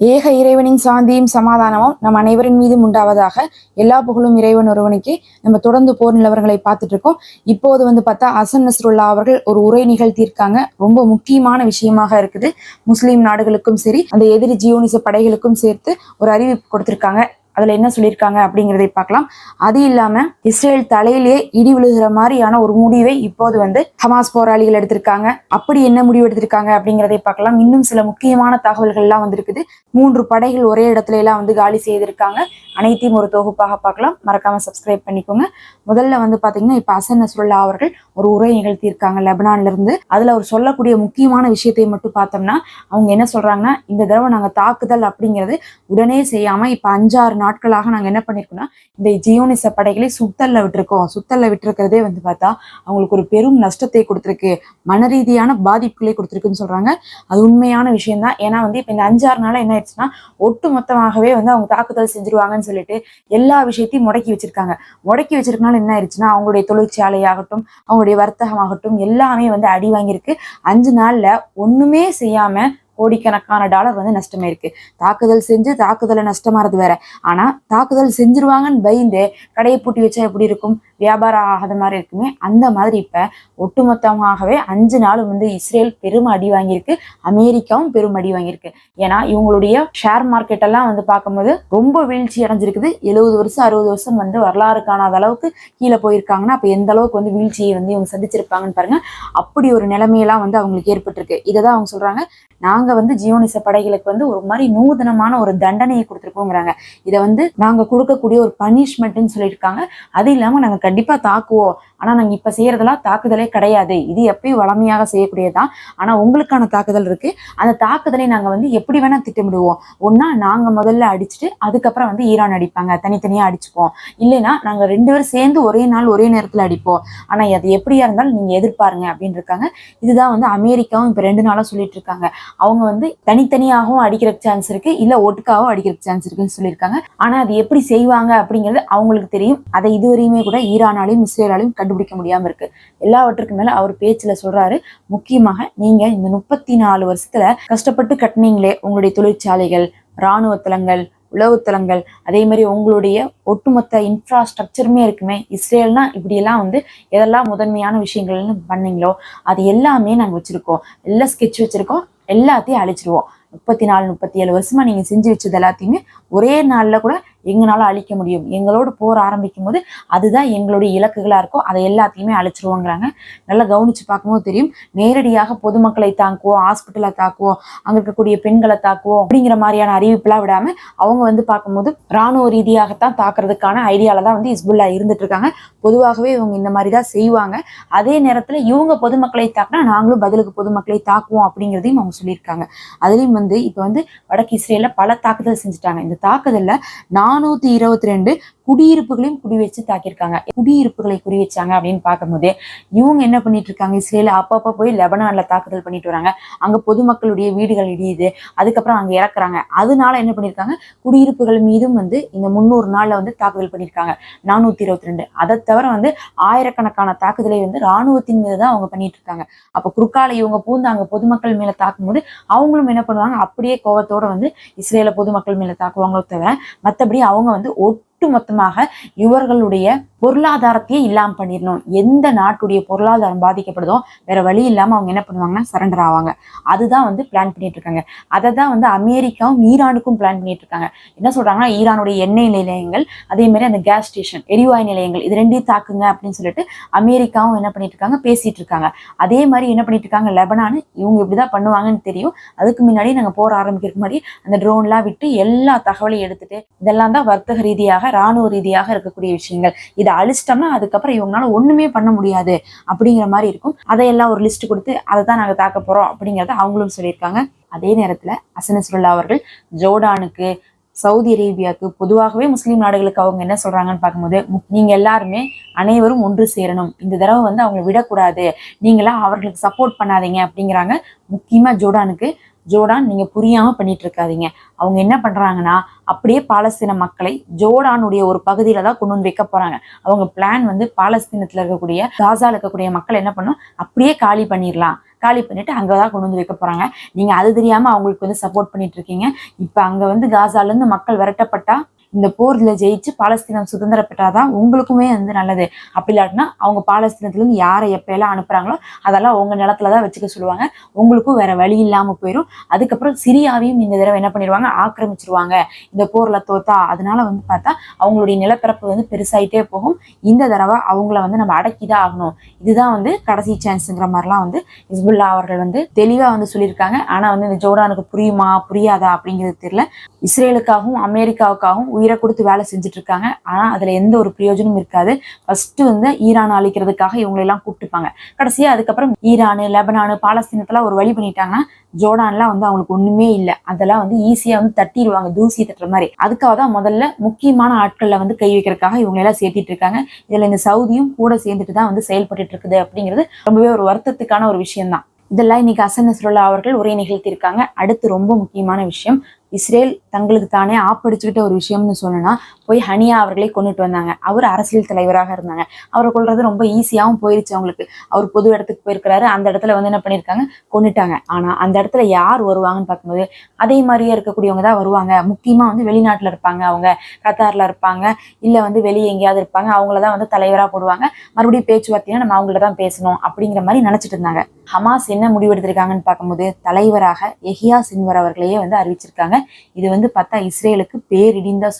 ஏக இறைவனின் சாந்தியும் சமாதானமும் நம் அனைவரின் மீதும் உண்டாவதாக எல்லா புகழும் இறைவன் ஒருவனுக்கே நம்ம தொடர்ந்து போர் நிலவரங்களை பார்த்துட்டு இருக்கோம். இப்போது வந்து பார்த்தா அசன் நஸ்ருல்லா அவர்கள் ஒரு உரை நிகழ்த்தியிருக்காங்க. ரொம்ப முக்கியமான விஷயமாக இருக்குது. முஸ்லீம் நாடுகளுக்கும் சரி அந்த எதிரி ஜியோனிச படைகளுக்கும் சேர்த்து ஒரு அறிவிப்பு கொடுத்திருக்காங்க. அதுல என்ன சொல்லியிருக்காங்க அப்படிங்கிறதை பார்க்கலாம். அது இல்லாம இஸ்ரேல் தலையிலேயே இடி விழுகிற மாதிரியான ஒரு முடிவை இப்போது வந்து ஹமாஸ் போராளிகள் எடுத்திருக்காங்க. அப்படி என்ன முடிவு எடுத்திருக்காங்க அப்படிங்கிறதை பார்க்கலாம். இன்னும் சில முக்கியமான தகவல்கள் எல்லாம் வந்திருக்குது. மூன்று படைகள் ஒரே இடத்துல எல்லாம் வந்து காலி செய்திருக்காங்க. அனைத்தையும் ஒரு தொகுப்பாக பார்க்கலாம். மறக்காம சப்ஸ்கிரைப் பண்ணிக்கோங்க. முதல்ல வந்து பாத்தீங்கன்னா இப்ப அசன் நஸ்ருல்லா அவர்கள் ஒரு உரை நிகழ்த்தியிருக்காங்க லெபனான்ல இருந்து அதுல அவர் சொல்லக்கூடிய முக்கியமான விஷயத்தை மட்டும் பார்த்தோம்னா அவங்க என்ன சொல்றாங்கன்னா இந்த தடவை நாங்க தாக்குதல் அப்படிங்கிறது உடனே செய்யாம இப்ப அஞ்சாறு நாட்களாக நாங்க என்ன பண்ணிருக்கோம்னா இந்த ஜியோனிச படைகளை சுத்தல்ல விட்டுருக்கோம். சுத்தல்ல விட்டுருக்கிறதே வந்து பார்த்தா அவங்களுக்கு ஒரு பெரும் நஷ்டத்தை கொடுத்துருக்கு. மன ரீதியான பாதிப்புகளை கொடுத்துருக்குன்னு சொல்றாங்க. அது உண்மையான விஷயம் தான் ஏன்னா வந்து இப்ப இந்த அஞ்சாறு நாள் என்ன ஆயிடுச்சுன்னா ஒட்டு மொத்தமாகவே வந்து அவங்க தாக்குதல் செஞ்சிருவாங்கன்னு சொல்லிட்டு எல்லா விஷயத்தையும் முடக்கி வச்சிருக்காங்க. முடக்கி வச்சிருக்கனால என்ன ஆயிடுச்சுன்னா அவங்களுடைய தொழிற்சாலையாகட்டும் அவங்களுடைய வர்த்தகமாகட்டும் எல்லாமே வந்து அடி வாங்கியிருக்கு. அஞ்சு நாள்ல ஒண்ணுமே செய்யாம கோடிக்கணக்கான டாலர் வந்து நஷ்டமே இருக்கு. தாக்குதல் செஞ்சு தாக்குதலை நஷ்டமாறது வேற. ஆனா தாக்குதல் செஞ்சிருவாங்கன்னு பயந்து கடையை பூட்டி வச்சா எப்படி இருக்கும்? வியாபாரம் ஆகாத மாதிரி இருக்குமே. அந்த மாதிரி இப்ப ஒட்டுமொத்தமாகவே அஞ்சு நாள் வந்து இஸ்ரேல் பெரும் அடி வாங்கியிருக்கு. அமெரிக்காவும் பெரும் அடி வாங்கியிருக்கு. ஏன்னா இவங்களுடைய ஷேர் மார்க்கெட் எல்லாம் வந்து பார்க்கும்போது ரொம்ப வீழ்ச்சி அடைஞ்சிருக்குது. எழுபது வருஷம் அறுபது வருஷம் வந்து வரலாறு காணாத அளவுக்கு கீழே போயிருக்காங்கன்னா அப்ப எந்த அளவுக்கு வந்து வீழ்ச்சியை வந்து இவங்க சந்திச்சிருப்பாங்கன்னு பாருங்க. அப்படி ஒரு நிலைமையெல்லாம் வந்து அவங்களுக்கு ஏற்பட்டிருக்கு. இதை தான் அவங்க சொல்றாங்க. நாங்க வந்து ஜியோனிச படைகளுக்கு வந்து ஒரு மாதிரி நூதனமான ஒரு தண்டனையை கொடுத்துருக்கோங்கிறாங்க. இதை வந்து நாங்க கொடுக்கக்கூடிய ஒரு பனிஷ்மெண்ட்னு சொல்லியிருக்காங்க. அது இல்லாம நாங்க கண்டிப்பா தாக்குவோம். ஆனா நாங்க இப்ப செய்யறதெல்லாம் தாக்குதலே கிடையாது. இது எப்பயும் வளமையாக செய்யக்கூடியதுதான். ஆனா உங்களுக்கான தாக்குதல் இருக்கு. அந்த தாக்குதலை நாங்க வந்து எப்படி வேணா திட்டமிடுவோம். ஒன்னா நாங்க முதல்ல அடிச்சுட்டு அதுக்கப்புறம் வந்து ஈரான் அடிப்பாங்க. தனித்தனியா அடிச்சுப்போம். இல்லைன்னா நாங்க ரெண்டு பேரும் சேர்ந்து ஒரே நாள் ஒரே நேரத்துல அடிப்போம். ஆனா அது எப்படியா இருந்தாலும் நீங்க எதிர்பாருங்க அப்படின்னு இருக்காங்க இதுதான் வந்து அமெரிக்காவும் இப்ப ரெண்டு நாளா சொல்லிட்டு இருக்காங்க அவங்க வந்து தனித்தனியாகவும் அடிக்கிற சான்ஸ் இருக்கு. இல்ல ஒட்டுக்காகவும் அடிக்கிற சான்ஸ் இருக்குன்னு சொல்லியிருக்காங்க. ஆனா அது எப்படி செய்வாங்க அப்படிங்கிறது அவங்களுக்கு தெரியும். அதை இதுவரையுமே கூட ஈரானாலையும் இஸ்ரேலாலையும் கண்டுபிடிக்க முடியாம இருக்கு. எல்லாவற்றுக்கும் மேல அவர் பேச்சுல சொல்றாரு முக்கியமாக நீங்க இந்த முப்பத்தி நாலு வருஷத்துல கஷ்டப்பட்டு கட்டினீங்களே உங்களுடைய தொழிற்சாலைகள் இராணுவ தளங்கள் உளவுத்தலங்கள் அதே மாதிரி உங்களுடைய ஒட்டுமொத்த இன்ஃப்ராஸ்ட்ரக்சருமே இருக்குமே இஸ்ரேல்னா இப்படியெல்லாம் வந்து எதெல்லாம் முதன்மையான விஷயங்கள்னு பண்ணீங்களோ அது எல்லாமே நாங்கள் வச்சிருக்கோம். எல்லாம் ஸ்கெட்ச் வச்சிருக்கோம் எல்லாத்தையும் அழிச்சிருவோம். முப்பத்தி நாலு முப்பத்தி ஏழு வருஷமா நீங்க செஞ்சு வச்சது எல்லாத்தையுமே ஒரே நாள்ல கூட எங்களால் அழிக்க முடியும். எங்களோட போர் ஆரம்பிக்கும் போது அதுதான் எங்களுடைய இலக்குகளாக இருக்கும். அதை எல்லாத்தையுமே அழிச்சிருவோங்கிறாங்க. நல்லா கவனிச்சு பார்க்கும்போது தெரியும். நேரடியாக பொதுமக்களை தாக்குவோம் ஹாஸ்பிட்டலை தாக்குவோம் அங்க இருக்கக்கூடிய பெண்களை தாக்குவோம் அப்படிங்கிற மாதிரியான அறிவிப்புலாம் விடாம அவங்க வந்து பார்க்கும்போது ராணுவ ரீதியாகத்தான் தாக்குறதுக்கான ஐடியால தான் வந்து இஸ்புல்லா இருந்துட்டு இருக்காங்க. பொதுவாகவே இவங்க இந்த மாதிரி தான் செய்வாங்க. அதே நேரத்தில் இவங்க பொதுமக்களை தாக்குனா நாங்களும் பதிலுக்கு பொதுமக்களை தாக்குவோம் அப்படிங்கிறதையும் அவங்க சொல்லியிருக்காங்க. அதுலேயும் வந்து இப்போ வந்து வடக்கு இஸ்ரேலில் பல தாக்குதல் செஞ்சுட்டாங்க. இந்த தாக்குதலில் நான் நானூத்தி இருபத்தி ரெண்டு குடியிருப்புகளையும் குடி வச்சு தாக்கியிருக்காங்க. குடியிருப்புகளை குறி வச்சாங்க அப்படின்னு பார்க்கும்போது இவங்க என்ன பண்ணிட்டு இருக்காங்க இஸ்ரேல அப்பப்போ போய் லெபனான்ல தாக்குதல் பண்ணிட்டு வராங்க. அங்க பொதுமக்களுடைய வீடுகள் இடியுது. அதுக்கப்புறம் அங்க இறக்குறாங்க. அதனால என்ன பண்ணியிருக்காங்க? குடியிருப்புகள் மீதும் வந்து இந்த முந்நூறு நாள்ல வந்து தாக்குதல் பண்ணியிருக்காங்க. நானூத்தி இருபத்தி ரெண்டு. அதை தவிர வந்து ஆயிரக்கணக்கான தாக்குதலை வந்து ராணுவத்தின் மீது தான் அவங்க பண்ணிட்டு இருக்காங்க அப்ப குறுக்கால இவங்க பூந்து அங்க பொதுமக்கள் மேல தாக்கும்போது அவங்களும் என்ன பண்ணுவாங்க? அப்படியே கோவத்தோட வந்து இஸ்ரேல பொதுமக்கள் மேல தாக்குவாங்களோ தவிர மற்றபடி அவங்க வந்து ஒட்டு மொத்தமாக இவர்களுடைய பொருளாதாரத்தையே இல்லாமல் பண்ணிடணும். எந்த நாட்டுடைய பொருளாதாரம் பாதிக்கப்படுதோ வேற வழி இல்லாமல் அவங்க என்ன பண்ணுவாங்கன்னா சரண்டர் ஆவாங்க. அதுதான் வந்து பிளான் பண்ணிட்டு இருக்காங்க. அதை தான் வந்து அமெரிக்காவும் ஈரானுக்கும் பிளான் பண்ணிட்டு இருக்காங்க. என்ன சொல்றாங்கன்னா ஈரானுடைய எண்ணெய் நிலையங்கள் அதே மாதிரி அந்த கேஸ் ஸ்டேஷன் எரிவாயு நிலையங்கள் இது ரெண்டையும் தாக்குங்க அப்படின்னு சொல்லிட்டு அமெரிக்காவும் என்ன பண்ணிட்டு இருக்காங்க பேசிட்டு இருக்காங்க. அதே மாதிரி என்ன பண்ணிட்டு இருக்காங்க லெபனானு இவங்க இப்படிதான் பண்ணுவாங்கன்னு தெரியும். அதுக்கு முன்னாடி நாங்கள் போற ஆரம்பிக்கிறதுக்கு முன்னாடி அந்த ட்ரோன்லாம் விட்டு எல்லா தகவலையும் எடுத்துட்டு இதெல்லாம் தான் வர்த்தக ரீதியாக ராணுவ ரீதியாக இருக்கக்கூடிய விஷயங்கள். இது அழிச்சிட்டோம்னா அதுக்கப்புறம் இவங்களால ஒண்ணுமே பண்ண முடியாது அப்படிங்கிற மாதிரி இருக்கும். அதையெல்லாம் ஒரு லிஸ்ட் கொடுத்து அதை தான் நாங்கள் தாக்க போறோம் அப்படிங்கிறத அவங்களும் சொல்லியிருக்காங்க. அதே நேரத்துல அசனசுல்லா அவர்கள் ஜோர்டானுக்கு சவுதி அரேபியாவுக்கு பொதுவாகவே முஸ்லீம் நாடுகளுக்கு அவங்க என்ன சொல்றாங்கன்னு பார்க்கும்போது நீங்கள் நீங்க எல்லாருமே அனைவரும் ஒன்று சேரணும். இந்த தடவை வந்து அவங்களை விடக்கூடாது. நீங்களாம் அவர்களுக்கு சப்போர்ட் பண்ணாதீங்க அப்படிங்கிறாங்க. முக்கியமா ஜோர்டானுக்கு ஜோர்டான் நீங்க புரியாம பண்ணிட்டு இருக்காதீங்க அவங்க என்ன பண்றாங்கன்னா அப்படியே பாலஸ்தீன மக்களை ஜோர்டானுடைய ஒரு பகுதியில தான் கொண்டு வந்து வைக்க போறாங்க. அவங்க பிளான் வந்து பாலஸ்தீனத்துல இருக்கக்கூடிய காசால இருக்கக்கூடிய மக்கள் என்ன பண்ணும்? அப்படியே காலி பண்ணிடலாம் காலி பண்ணிட்டு அங்கதான் கொண்டு வந்து வைக்க போறாங்க. நீங்க அது தெரியாம அவங்களுக்கு வந்து சப்போர்ட் பண்ணிட்டு இருக்கீங்க இப்ப அங்க வந்து காசால இருந்து மக்கள் விரட்டப்பட்டா இந்த போர்ல ஜெயிச்சு பாலஸ்தீனம் சுதந்திரம் பெற்றாதான் உங்களுக்குமே வந்து நல்லது. அப்படி இல்லாட்டினா அவங்க பாலஸ்தீனத்துலேருந்து யாரை எப்பயெல்லாம் அனுப்புறாங்களோ அதெல்லாம் உங்க நிலத்துல தான் வச்சுக்க சொல்லுவாங்க. உங்களுக்கும் வேற வழி இல்லாம போயிடும் அதுக்கப்புறம் சிரியாவையும் இந்த தடவை என்ன பண்ணிடுவாங்க ஆக்கிரமிச்சிருவாங்க. இந்த போர்ல தோத்தா அதனால வந்து பார்த்தா அவங்களுடைய நிலப்பரப்பு வந்து பெருசாயிட்டே போகும். இந்த தடவை அவங்கள வந்து நம்ம அடக்கிதான் ஆகணும். இதுதான் வந்து கடைசி சான்ஸுங்கிற மாதிரிலாம் வந்து இஸ்புல்லா அவர்கள் வந்து தெளிவா வந்து சொல்லியிருக்காங்க. ஆனா வந்து இந்த ஜோர்டானுக்கு புரியுமா புரியாதா அப்படிங்கிறது தெரியல. இஸ்ரேலுக்காகவும் அமெரிக்காவுக்காகவும் உயிரை கொடுத்து வேலை செஞ்சுட்டு இருக்காங்க ஆனால் அதில் எந்த ஒரு பிரயோஜனமும் இருக்காது. ஃபர்ஸ்ட் வந்து ஈரான் அழிக்கிறதுக்காக இவங்களெல்லாம் கூப்பிட்டுப்பாங்க. கடைசியாக அதுக்கப்புறம் ஈரானு லெபனானு பாலஸ்தீனத்தெல்லாம் ஒரு வழி பண்ணிட்டாங்கன்னா ஜோர்டான்லாம் வந்து அவங்களுக்கு ஒண்ணுமே இல்லை. அதெல்லாம் வந்து ஈஸியாக வந்து தட்டிடுவாங்க தூசி தட்டுற மாதிரி. அதுக்காக தான் முதல்ல முக்கியமான ஆட்களில் வந்து கை வைக்கிறதுக்காக இவங்களெல்லாம் சேர்த்திட்டு இருக்காங்க இதில் இந்த சவுதியும் கூட சேர்ந்துட்டு தான் வந்து செயல்பட்டு இருக்குது அப்படிங்கிறது ரொம்பவே ஒரு வருத்தத்துக்கான ஒரு விஷயம்தான். இதெல்லாம் இன்னைக்கு அசன் நஸ்ருல்லா அவர்கள் உரை நிகழ்த்தியிருக்காங்க. அடுத்து ரொம்ப முக்கியமான விஷயம் இஸ்ரேல் தங்களுக்கு தானே ஆப்படிச்சுக்கிட்ட ஒரு விஷயம்னு சொன்னா போய் ஹனியா அவர்களே கொண்டுட்டு வந்தாங்க. அவர் அரசியல் தலைவராக இருந்தாங்க. அவரை கொள்றது ரொம்ப ஈஸியாகவும் போயிருச்சு அவங்களுக்கு. அவர் பொது இடத்துக்கு போயிருக்கிறாரு. அந்த இடத்துல வந்து என்ன பண்ணியிருக்காங்க? கொண்டுட்டாங்க. ஆனா அந்த இடத்துல யார் வருவாங்கன்னு பார்க்கும்போது அதே மாதிரியே இருக்கக்கூடியவங்க தான் வருவாங்க. முக்கியமா வந்து வெளிநாட்டுல இருப்பாங்க. அவங்க கத்தார்ல இருப்பாங்க. இல்ல வந்து வெளியே எங்கேயாவது இருப்பாங்க. அவங்கள தான் வந்து தலைவரா போடுவாங்க. மறுபடியும் பேச்சுவார்த்தைனா நம்ம அவங்கள தான் பேசணும் அப்படிங்கிற மாதிரி நினைச்சிட்டு இருந்தாங்க. ஹமாஸ் என்ன முடிவெடுத்திருக்காங்கன்னு பார்க்கும்போது தலைவராக எஹியா சின்வர் அவர்களையே வந்து அறிவிச்சிருக்காங்க. இது வந்து பார்த்தா இஸ்ரேலுக்கு பேரிடின்னு தான்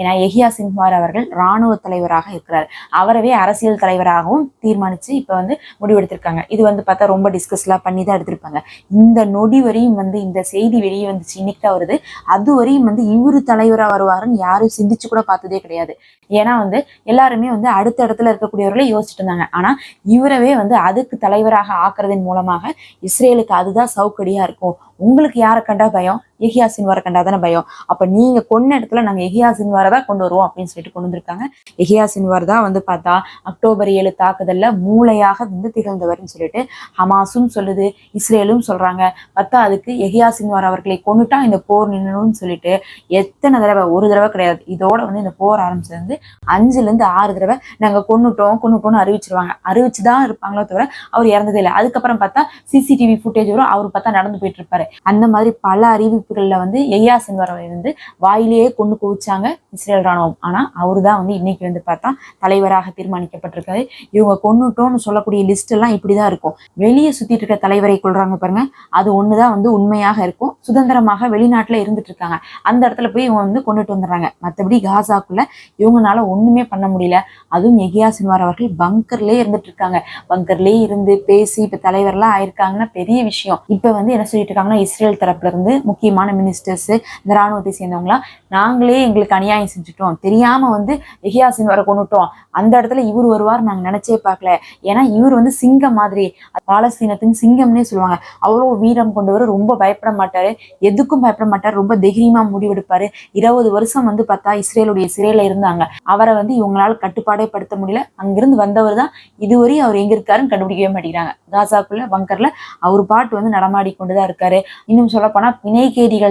ஏன்னா எஹியா சின்ஹார் அவர்கள் ராணுவ தலைவராக இருக்கிறார். அவரவே அரசியல் தலைவராகவும் தீர்மானிச்சு இப்ப வந்து முடிவெடுத்திருக்காங்க. இது வந்து பார்த்தா ரொம்ப டிஸ்கஸ்லாம் பண்ணி தான் எடுத்திருப்பாங்க. இந்த நொடி வரையும் வந்து இந்த செய்தி வெளியே வந்துச்சு. இன்னைக்கு தான் வருது. அது வரையும் வந்து இவரு தலைவரா வருவாருன்னு யாரும் சிந்திச்சு கூட பார்த்ததே கிடையாது. ஏன்னா வந்து எல்லாருமே வந்து அடுத்த இடத்துல இருக்கக்கூடியவர்களே யோசிச்சுட்டு இருந்தாங்க. ஆனா இவரவே வந்து அதுக்கு தலைவராக ஆக்குறதன் மூலமாக இஸ்ரேலுக்கு அதுதான் சௌக்கடியா இருக்கும். உங்களுக்கு யாரை கண்டா பயம்? எஹியா சின்வாரை கண்டா தானே பயம். அப்போ நீங்கள் கொன்ன இடத்துல நாங்கள் எஹியா சின்வாரை தான் கொண்டு வருவோம் அப்படின்னு சொல்லிட்டு கொண்டு வந்திருக்காங்க. எஹியா சின்வார் தான் வந்து பார்த்தா அக்டோபர் ஏழு தாக்குதலில் மூளையாக வந்து திகழ்ந்தவர்னு சொல்லிட்டு ஹமாஸும் சொல்லுது இஸ்ரேலும் சொல்கிறாங்க பார்த்தா அதுக்கு எஹியா சின்வார் அவர்களை கொண்டுட்டா இந்த போர் நின்னுன்னு சொல்லிட்டு எத்தனை தடவை? ஒரு தடவை கிடையாது. இதோட வந்து இந்த போர் ஆரம்பிச்சது வந்து அஞ்சுலேருந்து ஆறு தடவை நாங்கள் கொண்டுட்டோம் கொன்னுட்டோம்னு அறிவிச்சிருவாங்க. அறிவிச்சுதான் இருப்பாங்களோ தவிர அவர் இறந்ததே இல்லை. அதுக்கப்புறம் பார்த்தா சிசிடிவி ஃபுட்டேஜ் வரும். அவர் பார்த்தா நடந்து போயிட்டு இருப்பாரு. அந்த மாதிரி பல அறிவிப்புகள்ல வந்து எய்யா சின்வரை வந்து வாயிலேயே கொண்டு குவிச்சாங்க இஸ்ரேல் ராணுவம். ஆனா அவரு தான் வந்து இன்னைக்கு வந்து பார்த்தா தலைவராக தீர்மானிக்கப்பட்டிருக்காரு. இவங்க கொண்டுட்டோம்னு சொல்லக்கூடிய லிஸ்ட் எல்லாம் இப்படிதான் இருக்கும். வெளியே சுத்திட்டு இருக்க தலைவரை கொள்றாங்க பாருங்க. அது ஒண்ணுதான் வந்து உண்மையாக இருக்கும். சுதந்திரமாக வெளிநாட்டுல இருந்துட்டு இருக்காங்க. அந்த இடத்துல போய் இவங்க வந்து கொண்டுட்டு வந்துடுறாங்க. மற்றபடி காசாக்குள்ள இவங்கனால ஒண்ணுமே பண்ண முடியல. அதுவும் எகியா சின்வார் அவர்கள் பங்கர்லயே இருந்துட்டு இருக்காங்க. பங்கர்லயே இருந்து பேசி இப்ப தலைவர்லாம் ஆயிருக்காங்கன்னா பெரிய விஷயம். இப்ப வந்து என்ன சொல்லிட்டு இருக்காங்கன்னா இஸ்ரேல் தரப்புல இருந்து முக்கியமான மினிஸ்டர்ஸ் இந்த ராணுவத்தை சேர்ந்தவங்களாம் நாங்களே எங்களுக்கு அநியாயம் செஞ்சுட்டோம். தெரியாம வந்து எஹியாசின் வர கொண்டுட்டோம். அந்த இடத்துல இவர் வருவார் நாங்கள் நினைச்சே பார்க்கல. ஏன்னா இவர் வந்து சிங்கம் மாதிரி. பாலஸ்தீனத்தின் சிங்கம்னே சொல்லுவாங்க. அவ்வளோ வீரம் கொண்டவர் ரொம்ப பயப்பட மாட்டாரு. எதுக்கும் பயப்பட மாட்டார். ரொம்ப தைரியமா முடிவெடுப்பாரு. இருபது வருஷம் வந்து பார்த்தா இஸ்ரேலுடைய சிறையில இருந்தாங்க. அவரை வந்து இவங்களால கட்டுப்பாடே படுத்த முடியல. அங்கிருந்து வந்தவர் தான் இதுவரையும் அவர் எங்க இருக்காருன்னு கண்டுபிடிக்கவே மாட்டேங்கிறாங்க. காசாக்குள்ள பங்கர்ல அவர் பாட்டு வந்து நடமாடி கொண்டுதான் இருக்காரு. இன்னும் சொல்ல போனா பிணை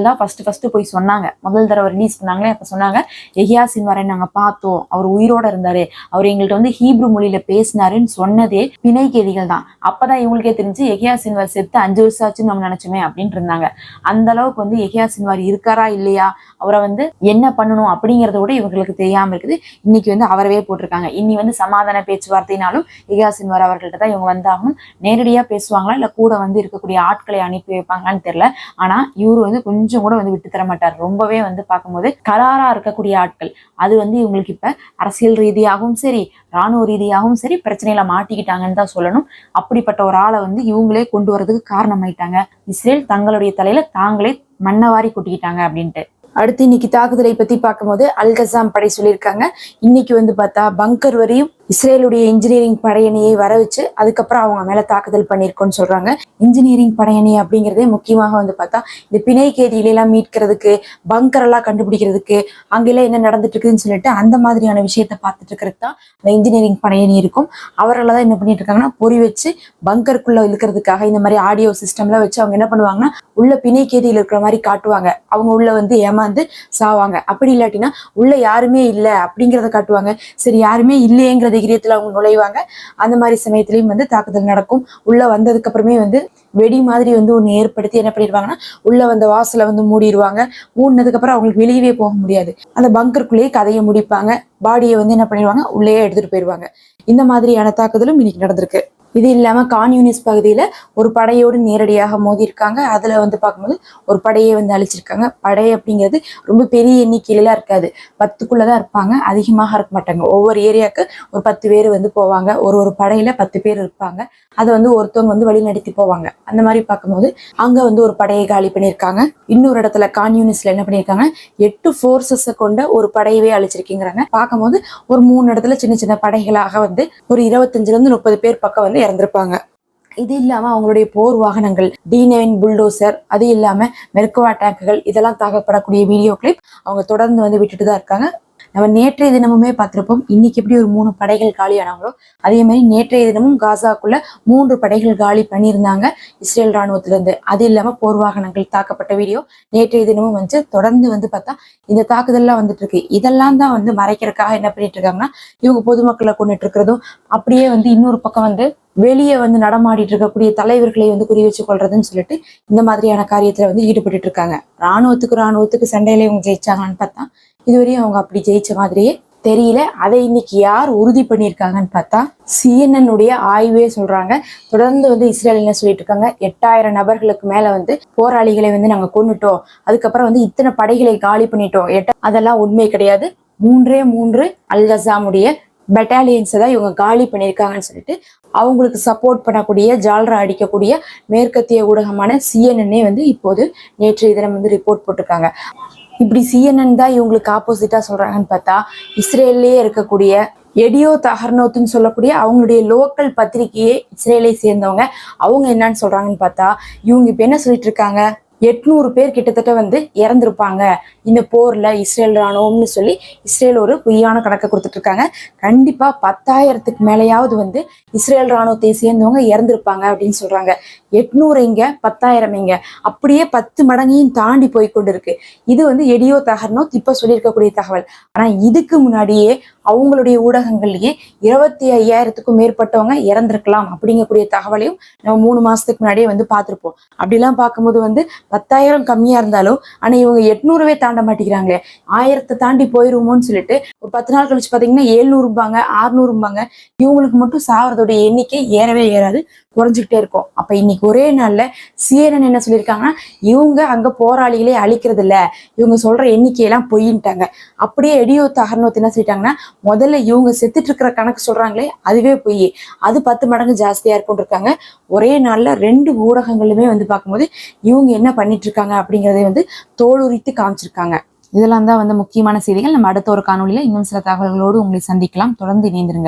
தான் ஃபர்ஸ்ட் ஃபர்ஸ்ட் போய் சொன்னாங்க. முதல் தடவை ரிலீஸ் பண்ணாங்களே அப்ப சொன்னாங்க எஹியா சின்வாரை நாங்க பார்த்தோம். அவர் உயிரோட இருந்தாரு. அவர் எங்கள்கிட்ட வந்து ஹீப்ரு மொழியில பேசினாருன்னு சொன்னதே பிணை தான். அப்பதான் இவங்களுக்கே தெரிஞ்சு எஹியா சின்வார் செத்து அஞ்சு வருஷம் ஆச்சுன்னு நம்ம நினைச்சோமே அப்படின்ட்டு இருந்தாங்க. அந்த அளவுக்கு வந்து எஹியா சின்வார் இருக்காரா இல்லையா? அவரை வந்து என்ன பண்ணணும் அப்படிங்கறத கூட இவங்களுக்கு தெரியாம இருக்குது. இன்னைக்கு வந்து அவரவே போட்டிருக்காங்க. இன்னி வந்து சமாதான பேச்சுவார்த்தைனாலும் எஹியா சின்வார் அவர்கள்ட்ட தான் இவங்க வந்தாகணும். நேரடியா பேசுவாங்களா? இல்ல கூட வந்து இருக்கக்கூடிய ஆட்களை அனுப்பி வைப்பாங்களான்னு தெரியல. ஆனா இவரு வந்து கொஞ்சம் கூட வந்து விட்டு தர மாட்டார். ரொம்பவே வந்து பார்க்கும்போது கராரா இருக்கக்கூடிய ஆட்கள். அது வந்து இவங்களுக்கு இப்ப அரசியல் ரீதியாகவும் சரி ராணுவ ரீதியாகவும் சரி பிரச்சனையில மாட்டிக்கிட்டாங்கன்னு தான் சொல்லணும். அப்படிப்பட்ட ஒரு ஆளை வந்து இவங்களே கொண்டு வரதுக்கு காரணமாயிட்டாங்க. இஸ்ரேல் தங்களுடைய தலையில தாங்களே மண்ணவாரி கொட்டிக்கிட்டாங்க அப்படின்ட்டு. அடுத்து இன்னைக்கு தாக்குதலை பத்தி பார்க்கும்போது அல்கசாம் படை சொல்லியிருக்காங்க. இன்னைக்கு வந்து பார்த்தா பங்கர் வரையும் இஸ்ரேலுடைய இன்ஜினியரிங் படையணியை வர வச்சு அதுக்கப்புறம் அவங்க மேல தாக்குதல் பண்ணியிருக்கோன்னு சொல்றாங்க. இன்ஜினியரிங் படையணி அப்படிங்கிறதே முக்கியமாக வந்து பார்த்தா இந்த பிணை கேதியிலெல்லாம் மீட்கிறதுக்கு பங்கர் எல்லாம் கண்டுபிடிக்கிறதுக்கு அங்கெல்லாம் என்ன நடந்துட்டு இருக்குதுன்னு சொல்லிட்டு அந்த மாதிரியான விஷயத்த பார்த்துட்டு இருக்கிறது தான் அந்த இன்ஜினியரிங் படையணி இருக்கும். அவரெல்லாம் தான் என்ன பண்ணிட்டு இருக்காங்கன்னா பொறி வச்சு பங்கருக்குள்ள இழுக்கிறதுக்காக இந்த மாதிரி ஆடியோ சிஸ்டம்லாம் வச்சு அவங்க என்ன பண்ணுவாங்கன்னா உள்ள பிணை கேதியில் இருக்கிற மாதிரி காட்டுவாங்க. அவங்க உள்ள வந்து ஏமாந்து சாவாங்க. அப்படி இல்லாட்டினா உள்ள யாருமே இல்லை அப்படிங்கிறத காட்டுவாங்க. சரி யாருமே இல்லையேங்கிறது விகிதத்தில் அவங்க நுழைவாங்க. அந்த மாதிரி சமயத்திலயும் வந்து தாக்குதல் நடக்கும். உள்ள வந்ததுக்கு அப்புறமே வந்து வெடி மாதிரி வந்து ஒன்று ஏற்படுத்தி என்ன பண்ணிடுவாங்கன்னா உள்ள வந்த வாசலை வந்து மூடிடுவாங்க மூடினதுக்கு அப்புறம் அவங்களுக்கு வெளியவே போக முடியாது. அந்த பங்கருக்குள்ளேயே கதையை முடிப்பாங்க. பாடியை வந்து என்ன பண்ணிடுவாங்க உள்ளேயே எடுத்துட்டு போயிடுவாங்க இந்த மாதிரியான தாக்குதலும் இன்னைக்கு நடந்திருக்கு. இது இல்லாமல் கான்யூனிஸ் பகுதியில ஒரு படையோடு நேரடியாக மோதியிருக்காங்க. அதுல வந்து பார்க்கும்போது ஒரு படையை வந்து அழிச்சிருக்காங்க. படை அப்படிங்கிறது ரொம்ப பெரிய எண்ணிக்கையிலாம் இருக்காது. பத்துக்குள்ளதான் இருப்பாங்க. அதிகமாக இருக்க மாட்டாங்க. ஒவ்வொரு ஏரியாவுக்கு ஒரு பத்து பேர் வந்து போவாங்க. ஒரு ஒரு படையில பத்து பேர் இருப்பாங்க. அதை வந்து ஒருத்தவங்க வந்து வழி நடத்தி போவாங்க. அந்த மாதிரி பார்க்கும்போது அங்க வந்து ஒரு படையை காலி பண்ணியிருக்காங்க. இன்னொரு இடத்துல கான்யூனிஸ்ல என்ன பண்ணியிருக்காங்க? எட்டு ஃபோர்ஸஸை கொண்ட ஒரு படையவே அழிச்சிருக்கீங்கிறாங்க. பார்க்கும்போது ஒரு மூணு இடத்துல சின்ன சின்ன படைகளாக வந்து ஒரு இருபத்தஞ்சுல இருந்து முப்பது பேர் பக்கம் வந்து இறந்திருப்பாங்க. இது இல்லாம அவங்களுடைய போர் வாகனங்கள் டி நைன் புல்டோசர் அது இல்லாம மெர்கவா டேங்குகள் இதெல்லாம் தாக்கப்படக்கூடிய வீடியோ கிளிப் அவங்க தொடர்ந்து வந்து விட்டுட்டு தான் இருக்காங்க. நம்ம நேற்றைய தினமுமே பார்த்திருப்போம். இன்னைக்கு எப்படி ஒரு மூணு படைகள் காலியானாங்களோ அதே மாதிரி நேற்றைய தினமும் காசாக்குள்ள மூன்று படைகள் காலி பண்ணியிருந்தாங்க இஸ்ரேல் இராணுவத்திலிருந்து. அது இல்லாம போர் வாகனங்கள் தாக்கப்பட்ட வீடியோ நேற்றைய தினமும் வந்து தொடர்ந்து வந்து பார்த்தா இந்த தாக்குதல்லாம் வந்துட்டு இருக்கு இதெல்லாம் தான் வந்து மறைக்கிறதுக்காக என்ன பண்ணிட்டு இருக்காங்கன்னா இவங்க பொதுமக்களை கொண்டுட்டு இருக்கிறதும் அப்படியே வந்து இன்னொரு பக்கம் வந்து வெளியே வந்து நடமாடிட்டு இருக்கக்கூடிய தலைவர்களை வந்து குறி வச்சு கொள்றதுன்னு சொல்லிட்டு இந்த மாதிரியான காரியத்துல வந்து ஈடுபட்டுட்டு இருக்காங்க ராணுவத்துக்கு ராணுவத்துக்கு சண்டையில இவங்க ஜெயிச்சாங்கன்னு பார்த்தா இதுவரையும் அவங்க அப்படி ஜெயிச்ச மாதிரியே தெரியல. அதை இன்னைக்கு யார் உறுதி பண்ணியிருக்காங்கன்னு பார்த்தா சிஎன்என் உடைய ஆய்வே சொல்றாங்க. தொடர்ந்து வந்து இஸ்ரேல் என்ன சொல்லிட்டு இருக்காங்க? எட்டாயிரம் நபர்களுக்கு மேல வந்து போராளிகளை வந்து நாங்க கொன்னுட்டோம். அதுக்கப்புறம் வந்து இத்தனை படைகளை காலி பண்ணிட்டோம். எட்ட அதெல்லாம் உண்மை கிடையாது. மூன்றே மூன்று அல் கசாமுடைய பெட்டாலியன்ஸை தான் இவங்க காலி பண்ணியிருக்காங்கன்னு சொல்லிட்டு அவங்களுக்கு சப்போர்ட் பண்ணக்கூடிய ஜால்ரா அடிக்கக்கூடிய மேற்கத்திய ஊடகமான சிஎன்என்னே வந்து இப்போது நேற்றைய தினம் வந்து ரிப்போர்ட் போட்டிருக்காங்க. இப்படி சிஎன்என் தான் இவங்களுக்கு ஆப்போசிட்டா சொல்றாங்கன்னு பார்த்தா இஸ்ரேல்லேயே இருக்கக்கூடிய எடியோ தஹர்னோத்துன்னு சொல்லக்கூடிய அவங்களுடைய லோக்கல் பத்திரிகையே இஸ்ரேலை சேர்ந்தவங்க. அவங்க என்னன்னு சொல்றாங்கன்னு பார்த்தா இவங்க இப்ப என்ன சொல்லிட்டு இருக்காங்க? எட்நூறு பேர் கிட்டத்தட்ட வந்து இறந்திருப்பாங்க. இந்த போர்ல இஸ்ரேல் ராணுவம்னு சொல்லி இஸ்ரேல் ஒரு பொய்யான கணக்கை கொடுத்துட்டு இருக்காங்க. கண்டிப்பா பத்தாயிரத்துக்கு மேலேயாவது வந்து இஸ்ரேல் ராணுவத்தை சேர்ந்தவங்க இறந்திருப்பாங்க அப்படின்னு சொல்றாங்க. எட்நூறு இங்க பத்தாயிரம் இங்க. அப்படியே பத்து மடங்கையும் தாண்டி போய் கொண்டிருக்கு. இது வந்து எடியோ தகர்னோ இப்ப சொல்லியிருக்கக்கூடிய தகவல். ஆனா இதுக்கு முன்னாடியே அவங்களுடைய ஊடகங்கள்லயே இருபத்தி ஐயாயிரத்துக்கும் மேற்பட்டவங்க இறந்திருக்கலாம் அப்படிங்கக்கூடிய தகவலையும் நம்ம மூணு மாசத்துக்கு முன்னாடியே வந்து பார்த்துருப்போம். அப்படிலாம் பார்க்கும்போது வந்து பத்தாயிரம் கம்மியா இருந்தாலும் ஆனா இவங்க எட்நூறுவே தாண்ட மாட்டேங்கிறாங்களே. ஆயிரத்தை தாண்டி போயிருவோமோன்னு சொல்லிட்டு ஒரு பத்து நாள் கழிச்சு பாத்தீங்கன்னா ஏழ்நூறுபாங்க ஆறுநூறுபாங்க இவங்களுக்கு மட்டும் சாவறதோட எண்ணிக்கை ஏறவே ஏறாது. குறைஞ்சிக்கிட்டே இருக்கும். அப்ப இன்னைக்கு ஒரே நாள்ல சிஎன்என் என்ன சொல்லியிருக்காங்கன்னா இவங்க அங்க போராளிகளே அழிக்கிறது இல்ல இவங்க சொல்ற எண்ணிக்கையெல்லாம் பொய்ன்ட்டாங்க. அப்படியே எடியோ தகர்னோத்து என்ன சொல்லிட்டாங்கன்னா முதல்ல இவங்க செத்துட்டு இருக்கிற கணக்கு சொல்றாங்களே அதுவே பொய். அது பத்து மடங்கு ஜாஸ்தியா இருக்கும் இருக்காங்க ஒரே நாள்ல ரெண்டு ஊடகங்களுமே வந்து பார்க்கும்போது இவங்க என்ன பண்ணிட்டு இருக்காங்க அப்படிங்கறதை வந்து தோலுரித்து காமிச்சிருக்காங்க. இதெல்லாம் தான் வந்து முக்கியமான செய்திகள். நம்ம அடுத்த ஒரு காணொலியில இன்னும் சில தகவல்களோடு உங்களை சந்திக்கலாம். தொடர்ந்து இணைந்திருங்கள்.